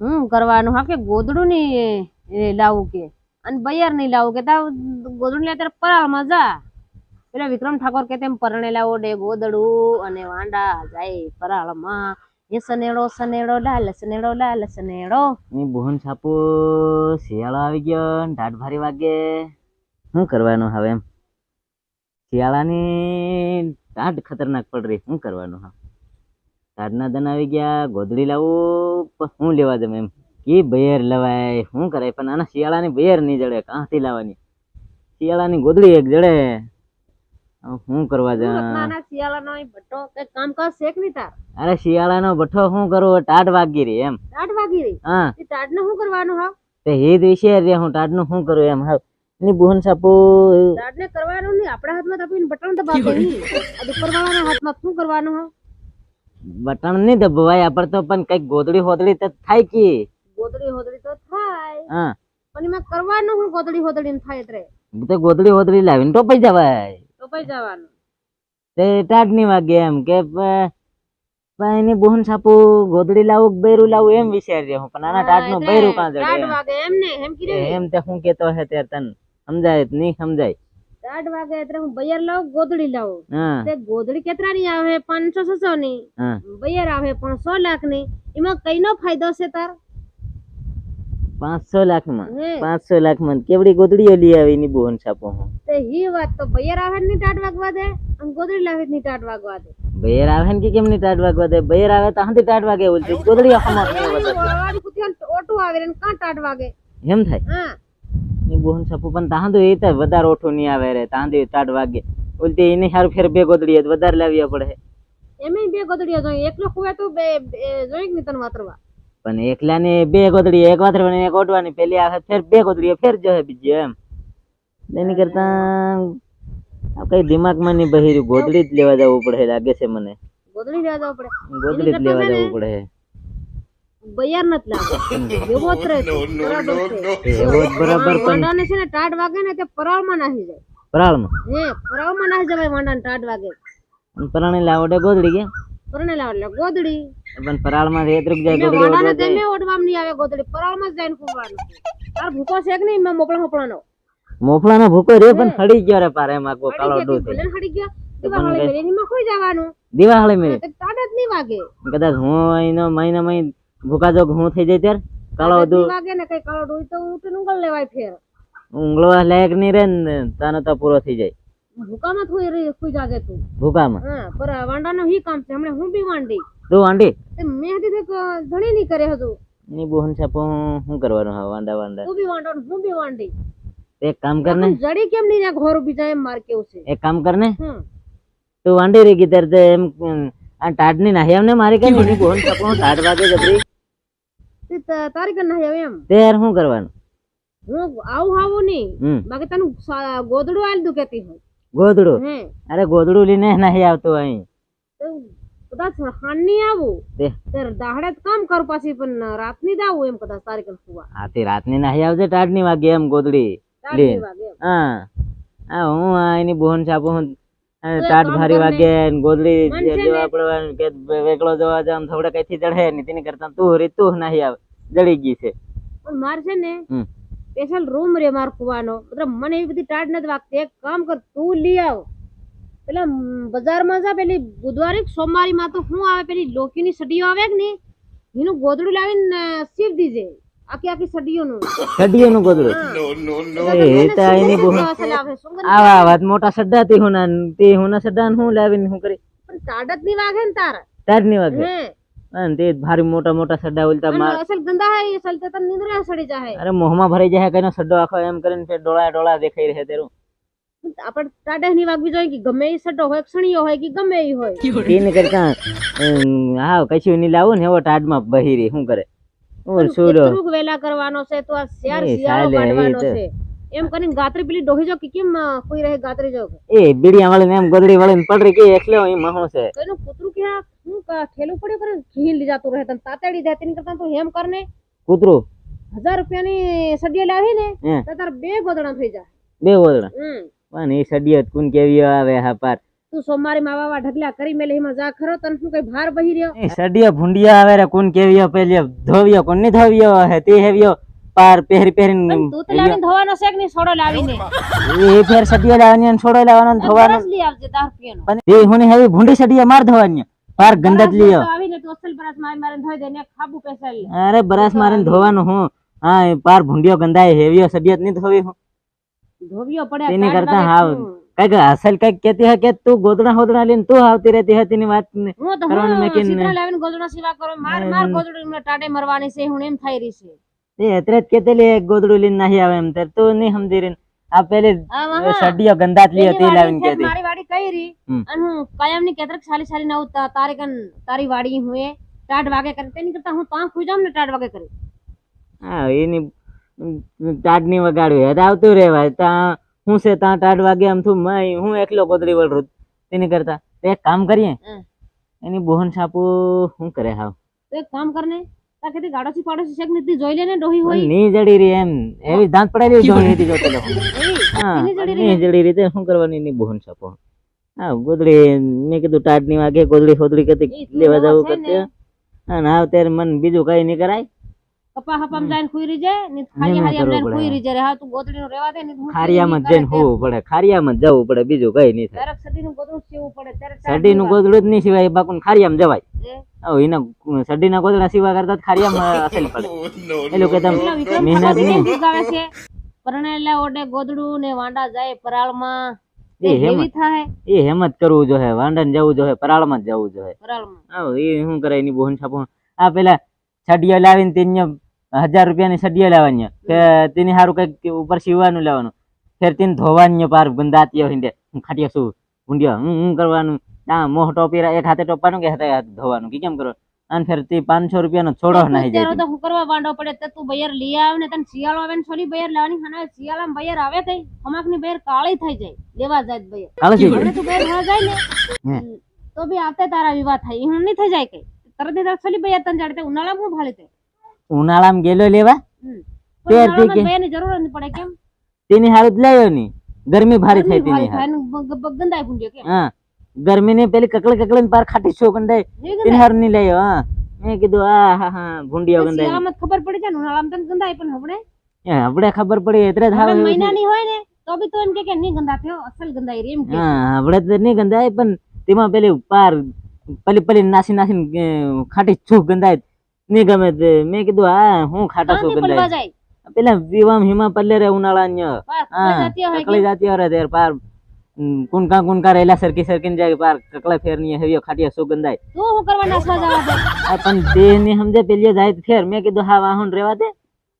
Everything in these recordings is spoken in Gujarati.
હું કરવાનું. હા કે ગોદડું ની લાવું કે. અને બૈયાર નહીં લાવું કે. તાવ ગોદડું લે ત્યારે પરાળ મજા. પેલા વિક્રમ ઠાકોર કે તેમ પરણે લાવો ડે ગોદડું અને વાંડા જાય પરાળમાં. એ સનેડો સનેડો લાલ સનેડો લાલ સનેડો. બોહન છાપો શિયાળો આવી ગયો ટાઢ ભારી વાગે. શું કરવાનું હવે એમ? શિયાળાની ટાઢ ખતરનાક પડ રહી. શું કરવાનું હા ટાઢના દન આવી ગયા ગોદડી લાવું પણ શું લેવા જમે એમ? કે બેર લવાય શું કરાય? પણ આના શિયાળાની બેર નહીં જડે કાંથી લાવવાની. શિયાળાની ગોદડી એક જડે. શું કરવા જા? નાના શિયાળાનો અહીં ભટ્ટો કામ કર શેક નહીં તાર. અરે શિયાળાનો ભઠ્ઠો શું કરવો ટાટ વાગી રહી એમ. ટાટ વાગી રહી? હા. તે ટાટનું શું કરવાનું હા તે હેત વિશે રે હું ટાઢનું શું કરું એમ? હા. ની બોહન સાપુ. ટાટ ને કરવાનું નહીં આપણા હાથમાં તો બટન દબાવી નહીં આ ઉપરવાળાના હાથમાં શું કરવાનું હા બટન નહીં દબાવાય આપણ તો પણ કંઈક ગોદડી હોદડી તો થાય કે? ગોદડી હોદડી તો થાય. હા. પણ એમાં કરવાનું હું ગોદડી હોદડી ને થાય એટલે? તો ગોદડી હોદડી લાવીને ટોપાઈ જવાય. તો જવાનું. તે ટાઢની વાગે એમ કે પણ એની બોહન સાપુ ગોદડી લાવું બૈરું લાવું એમ વિચારી રહ્યો પણ આના ટાઢનું બૈરું કાં જડે એમ? ને એમ એમ? કીધું. એમ તે હું કેતો હે ત્યારે તન. સમજાય નહીં સમજાય? ટાટ વાગે એટલે હું બૈયર લાવ ગોદડી લાવ તે ગોદડી કેટલાની આવે પાંચસો છસો ની બૈયર આવે પણ સો લાખની એમાં કઈનો ફાયદો છે તાર પાંચસો લાખમાં પાંચસો લાખમાં કેવડી ગોદડીઓ લઈ આવી એની બોન છાપો હું તે હી વાત તો બૈયર આવે ની ટાટ વાગવા દે અને ગોદડી લાવે ની ટાટ વાગવા દે બેર આવે ને કે કેમ ની ટાઢ વાગવા દે બેર આવે તો હાંથી ટાઢ વાગે ઓલતી ગોદડી આખમાં ઓટો આવે ને કાં ટાટ વાગે એમ થાય હા ની બોહન સાપુ. પણ તાંદુ એ તો વધારે ઓઠું નહીં આવે રે. તાંદુ ટાઢ વાગે. બોલતી એને હારું ફેર બે ગોદડી જ વધારે લાવવી પડે. એમે બે ગોદડીએ જોઈએ. એકલો ખુવે તો બે જોઈ કે તને વાતરવા? પણ એકલા ને બે ગોદડી એક વાતરવાની એક ઓઢવાની. પેલી આવે ફેર બે ગોદડી ફેર જશે બીજી એમ. એની કરતા આ કઈ દિમાગમાં નહીં બહેર્યું. ગોદડી જ લેવા જવું પડે લાગે છે મને. ગોદડી લેવા જવું પડે. ગોદડી જ લેવા જવું પડે. બૈયાર નથી લાગે એવો જ રહે છે. બરાબર છે. એવો જ બરાબર પણ છે ને ટાટ વાગે ને તે પરાળમાં નાહી જાય. પરાળમાં? હે પરાળમાં નાહી જવાય વાંડાને ટાટ વાગે. પરાણે લાવડે ગોદડી કે? પરણેલા એટલે ગોદડી. પણ પરાળમાં રેતરૂક જાય ગોદડી વાંડાને તેમે ઓઢવામાં નહીં આવે ગોદડી. પરાળમાં જ જઈને ફૂંકવાનું. તાર ભૂકો છે કે નહીં? મેં મોકળા મોકળાનો મોફળાનો ભૂકો રહ્યો પણ હળી ગયો રે પારે એમાં કોઈ કાળો ડૂ ગયા? દિવાળી એમાં ખોઈ જવાનું. દિવાળી મેં ટાટ જ નહીં વાગે. કદાચ હું એનો મહિના મહિને ભૂકા જો હું થઈ જાય ત્યારે? કાળો દુ નહીં ને કઈ કાળો ડોઈ તો ઉઠીને ઉંગલ લેવાય ફેર. ઊંઘળવા લાયક નહીં રે ને તાનો તો પૂરો થઈ જાય. ભૂકામાં થોઈ રહી ખુઈ જાગે તું. ભૂકામાં હા પર વાંડાનો હી કામ છે. હમણાં હું બી વાંડી. તું વાંડી? મેં હતી તો ઘણી નહીં કરે હતું ની બોહન છાપો શું કરવાનું હા વાંડા વાંડા. તું બી વાંડો હું બી વાંડી. એક કામ કર ને. પણ જડી કેમ નહીં જાય ઘોર બીજા એમ માર કેવું છે? એક કામ કરને તું વાંડી રહી ગીતર તે એમ આ ટાઢની નાહી એમને મારી કઈ બોહન છાપો હું વાગે જબરી તારી કર આવે એમ? ત્યારે શું કરવાનું? હું આવું આવું નહીં. બાકી તને ગોદડું આલ કેતી હોય. ગોદડું અરે ગોદડું લઈને નહીં આવતો અહીં. કદાચ હાન નહીં આવું. તે. દાહડે કામ કરું પાછી પણ રાતની દાવું એમ કદાચ તારી કર સુવા આથી રાતની નાહી આવજે ટાઢની વાગે એમ ગોદડી રાતની. હા. હા હું આ એની બોહન છાપું હું કામ ભારી ને. વાગે ને ગોદડી જેવા ને. પડવાનું કે વેકળો જવા જામ થોડા કઈથી ચડે ને તેની કરતા તું રે તું નહીં આવે. જડી ગઈ છે. પણ માર છે ને સ્પેશિયલ રૂમ રે માર કુવાનો. મતલબ મને એવી બધી ટાટ નથી વાગતી. એક કામ કર તું લઈ આવ. પેલા મ, બજારમાં જા પેલી બુધવારે સોમવારી માં તો હું આવે પેલી લોકીની સડીઓ આવે કે નહીં? એનું ગોદડું લાવીને સીવ દીજે. આખી આખી સડીઓનું સડીઓનું ગોદડું. એ તો એની અસલ આવે વાત મોટા સડ્ડા થી હું તે હું સડ્ડા હું લાવીને હું કરી? પણ જ નહીં વાગે ને તાર. તારની વાગે? હે. અને તે ભારી મોટા મોટા સડ્ડા અને માર અસલ ગંદા હે અસલ તો તને નિંદ્રા સડી જાય અરે મોહમાં ભરાઈ જાય કઈનો સડ્ડો આખો એમ કરીને ફેર ડોળા ડોળા દેખાઈ રહે તેરું. આપણે ટાટા ની વાગવી જોઈએ કે ગમે એ સડો હોય ક્ષણીયો હોય કે ગમે એ હોય. એને કરતા હા કશું નહીં લાવું ને એવો ટાઢમાં બહી રહી શું કરે? ઓર સુડો કેટલુંક વેલા કરવાનો છે તો આ શિયાળ એ શિયાળો ચાલે, એ કાઢવાનો તો. છે. એમ કરીને ગાત્રી પેલી ડોહી જો કે કેમ અ, કોઈ રહે ગાત્રી જો એ બીડિયા વાળીને એમ ગોદડી વાળીને પડ રહી કે એકલો અહીં મહો છે. તો એનું કૂતરું કે આ શું ક- ઠેલું પડ્યું કરે ઘી લઈ જાતું રહે તને તાતડી જાય તેની કરતા તું હેમ કરને. કૂતરું? હજાર રૂપિયાની સડિયા લાવી ને હે. તો તાર બે ગોદડા થઈ જાય. બે ગોદડા? હમ. પણ એ સડિયત કુન કેવી આવે હા પાર. તું સોમવારે માવા વાવા ઢગલા કરી મેલે એમાં જા ખરો તને શું કઈ ભાર બહી રહ્યો? સડિયો ભૂંડિયા આવે રે કોણ કેવિયો પેલે ધોવિયો કોણની ધોવિયો હે તે હેવિયો પાર પહેરી પહેરીને તું તો લાવીને ધોવાનો છે કે ની છોડો લાવીને. એ ફેર સડિયા લાવવાની ને છોડો લાવવાનો ને ધોવાનો. લઈ આવજે દાર પીનો પણ એ હુની હેવી ભુંડી સડિયા માર ધોવાની. પાર ગંદત લીયો આવીને ટોસલ બરાસ મારી મારે ધોઈ દે ને ખાબુ પેસલ અરે બરાસ મારે ધોવાનું હું. હા પાર ભુંડિયો ગંદાય હેવિયો સડિયા ની ધોવી હું. ધોવિયો પડે તેની કરતા હાવ. કંઈક અસલ કંઈક કેતી હે કે તું ગોદડા હોદડા લઈને તું આવતી રહેતી હતી ની વાત ને હું તો હું સીધા લાવીને ગોદડા સેવા કરો માર માર ગોદડું ટાટે મરવાની છે હું એમ થઈ રહી છે. એ અત્યારે જ કેતેલી એક ગોદડું લઈને નહીં આવે એમ ત્યારે તું નહીં સમજી રહી આ પેલી આ સડિયો ગંદાત લી હતી લાવીને કેતી મારી વાડી કઈ રી અને હું કાયમની કેતરક સાલી સાલી ના ઉતા તારે કન તારી વાડી હું એ ટાટ વાગે કરે. તેની કરતા હું ત્યાં ખુઈ જામ ને ટાટ વાગે કરે. હા એની ટાટની વગાડ્યું હે આવતું રહેવાય. ત્યાં હું છે ત્યાં આઠ વાગે આમ થું માય હું એકલો ગોદડી વળરું તેની કરતા એક કામ કરીએ. એની બોહન સાપુ શું કરે હાવ. એક કામ કરને તાકેથી ગાડોસી પાડોસી શેક નીતિ જોઈ લેને ડોહી હોય. ની જડી રી એમ. એવી દાંત પડાવી જોઈ હતી જોતો હા જડી ની? જડી રીતે શું કરવાની ની બોહન સાપુ હા ગોદડી મેં કીધું ટાટની વાગે ગોદડી હોદડી કતી લેવા જવું. કરતી. હા ના ત્યારે મન બીજું કઈ નહીં કરાય. કપા હપામ જઈને ખુઈ રહી જાય ને ખારિયા ના હારી જઈને પડે. ખુઈ રહી જાય. હા તું ગોદડી નું રેવા દે ને હું ખારિયામાં જઈને હોવું પડે ખારિયામાં જવું પડે બીજું કઈ નહીં થાય. તારક સડી નું ગોદડું સીવવું પડે ત્યારે સડી નું ગોદડું જ નહીં સિવાય બાકુન ખારિયામાં જવાય. ઓ એના સડી ના ગોદડા સિવા કરતા ખારિયામાં અસલ પડે. એ લોકો તમે મહેનત નહીં. છે? પરણેલા ઓડે ગોદડું ને વાંડા જાય પરાળમાં. એ હેમત. થાય. એ હેમત કરવું જોઈએ વાંડન જવું જોઈએ પરાળમાં જ જવું જોઈએ. પરાળમાં. આવ એ શું કરે એની બોહન છાપો. આ પેલા સડિયો લાવીને તેને હજાર રૂપિયાની સડીએ લાવવાની કે તેની સારું કંઈક ઉપર સીવવાનું લેવાનું. ફેર તેને ધોવાની પાર ગંદાતીઓ હિંડે હું ખાટિયા શું ઊંડિયો હું હું કરવાનું? ના મોહ ટોપી એક હાથે ટોપવાનું કે હાથે ધોવાનું? કે કેમ કરો? અને ફેર તે પાંચસો રૂપિયાનો છોડો નાહી જાય તો હું કરવા વાંડો પડે તે તું બયર લઈ આવ ને તને શિયાળો આવે ને છોલી બયર લેવાની. ખાના શિયાળામાં બયર આવે કઈ અમાકની બયર કાળી થઈ જાય. લેવા જાય તો બયર. હવે તું બયર ના જાય ને? તો બી આવતે તારા વિવાહ થાય. હું નહીં થઈ જાય કઈ તરત ને તરત છોલી બયર તને જાડતે ઉનાળામાં હું ભાળી તે? ઉનાળામાં ગેલો લેવા? હમ. તે પણ હતી કે- બયરની જરૂર નહીં પડે કેમ? તેની હારું જ લાવ્યો ની ગરમી ભારી થઈ તેની ને ગંદાય ભૂંડ્યો કેમ? હા. ગરમી ની પેલી કકડે કકડે ને પાર ખાટી છો ગંદાય તેને હારું ની લાવ્યો હા. મેં કીધું આ હા હા ભૂંડિયો ગંદાય આમ ખબર પડી જાય ને ઉનાળામાં તને ગંદાય પણ એ આપણે ખબર પડી એટલે જ હાવ એવું હોય ને તો બી તો એમ કે કે ની ગંદા થયો અસલ ગંદાય રે એમ કે. હા આપણે તો ની ગંદાય પણ તેમાં પેલી પાર પલી પલી નાસી નાસી ખાટી છૂક ગંધાય નહીં ગમે તે મેં કીધું હા હું ખાટા છું ગંદાય પેલા વિવામ હિમા પલ્લે રે ઉનાળા ન્ય કકળી જાતી હરે તેર પાર કુનકા કુનકા રેલા સરકી સરકીન જાય પાર કકળા ફેરની હેવ્યો ખાટિયા શું ગંધાય તું હું કરવા નાસવા જાવા પણ તે ની સમજે પેલી જાય ફેર. મેં કીધું હા વાહન રેવા દે.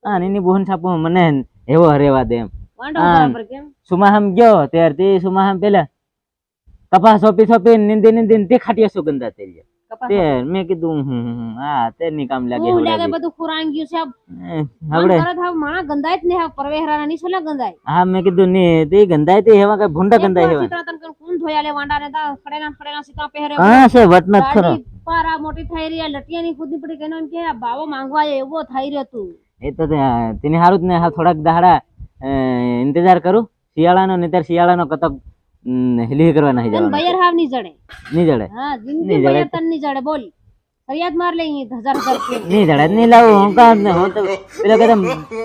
હા એની બોહન છાપો મને એવો રેવા દે એમ. સુમાહમ ગયો ત્યાર તે સુમાહમ પેલા કપાસ સોપી સોપી નિંદી નિંદી તે ખાટિયા સુગંધા થઈ ગયા કપાસ તે મેં કીધું હમ, હા તે ની કામ લાગે હું લાગે. બધું ખુરાન ગયું છે હવડે. કરે થાવ માણા ગંદાય જ ને હાવ પરવેહરાના ની છોલા ગંદાય હા મેં કીધું ને તે ગંધાય તે એમાં કઈ ભૂંડા એવા. વાર સીતરા તને કોણ ધોયા લે વાંડા ને તા ખડેલા ને ખડેલા સીતા પહેરે હા છે વટનત ખરો. દાઢી પારા મોટી થઈ રહી લટિયા ની ખુદી પડી કેનો એમ કે બાવો માંગવા એવો થઈ રહ્યો તું. એ તો તેને હારું જ ને હા થોડાક દાડા ઇંતજાર કરું. શિયાળાનો નહીતર શિયાળાનો કતક હિલી કરવા નહીં જવાનું બયર હાવની જડે. નહીં જડે? હા નહીં જિંદગી. બયર તનની જડે બોલ. ફરિયાદ માર લે હજાર હજાર નહીં જડે નહીં લાવું હું કાં ને હું તો પેલો કે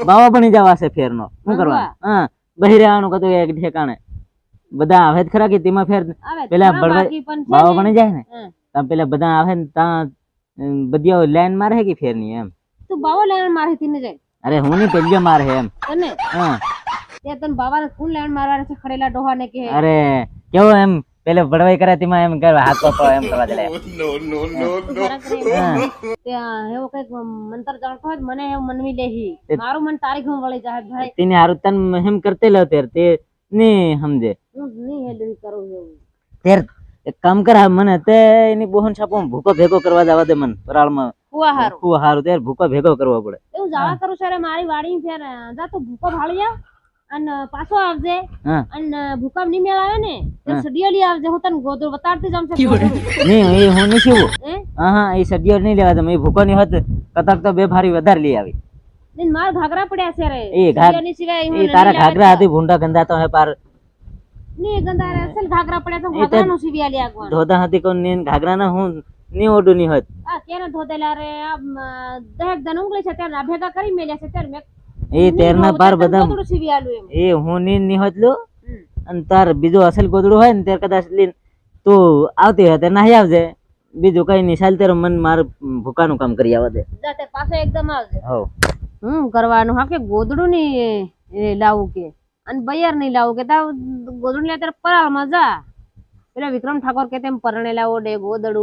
બાવા બની જવા છે ફેરનો. શું કરવા હા બહી રહેવાનું કતો એક ઠેકાણે. બધા આવે જ ખરા કે તેમાં ફેર? પેલા બાવા. બની જાય ને. ત્યાં પેલા બધા આવે ને ત્યાં બધી લાઈન મારે કે ફેરની એમ? તું બાવા લાઈન મારે તીને જાય. અરે હું નહીં પેલીઓ મારે એમ. તને? હા. તે તને બાવાને કોણ લેણ મારવાના છે ખડેલા ડોહા ને કે? અરે કેવો એમ? પેલે બળવાઈ કરે તેમાં એમ કરવા હાથ પકડો એમ કરવા દે જરાક રે. હા. ત્યાં એવો કંઈક મંતર જાણતો હોય મને એવું મનવી લેહી મારું મન તારીખમાં વળી જાય ભાઈ. તેને હારું તન એમ કરતે લો તેર તે નહીં સમજે હું નહીં હેલું કરું એવું. તેર એક કામ કર મને તે એની બોહન છાપો ભૂકો ભેગો કરવા જવા દે મને પરાળમાં કુવા હારું. ખૂબ હારું તેર ભૂકો ભેગો કરવો પડે. એવું જવા કરું મારી વાડી ફેર જા તું ભૂકો ભાળી આવ. અને પાછો આવજે. અને ભૂકંપની મેળ આવે ને તો સડિયો લઈ આવજે. હું તને ગોદડું બતાડતી જામ છે. નહીં એ હું નહીં શીવું હા? હા એ સડિયો નહીં લેવા તમે એ ભૂકો ની હત કતક તો બે ભારી વધારે લઈ આવી. નહીં માર ઘાઘરા પડ્યા છે રે. એ ઘાઘ- સિવાય હું એ તારા ઘાઘરા. હતી ભૂંડા ગંદા તો હે પાર. ની ગંધારે અસલ ઘાઘરા પડ્યા તો ઘાઘરા તો- સિવાય લઈ આગવાનું ધોતા હતી કોણ ને ઘાઘરા ના હું ની ઓડું ની હત આ કેને ધોતેલા રે? આ દહેક દન ઉંગલી છે ત્યારે ભેગા કરી મેલ્યા છે ત્યારે મેં એ તેરના પાર બધા એ હું ની ની હોત અને તાર બીજું અસલ ગોદડું હોય ને ત્યારે કદાચ લઈને તું આવતી હોય ત્યારે નાહી આવજે. બીજું કઈ નહીં ચાલ તારે મન મારું ભૂકાનું કામ કરી આવવા દે. પાછો એકદમ આવજે. હવ. હું કરવાનું હા કે ગોદડું ની એ લાવું કે. અને બૈયાર નહીં લાવું કે તા ગોદડું લે ત્યારે પરાળમાં જા. પેલા વિક્રમ ઠાકોર કે તેમ પરણેલા ઓડે ગોદડું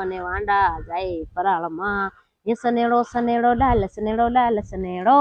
અને વાંડા જાય પરાળમાં. એ સનેડો સનેડો લાલ સનેડો લાલ સનેડો.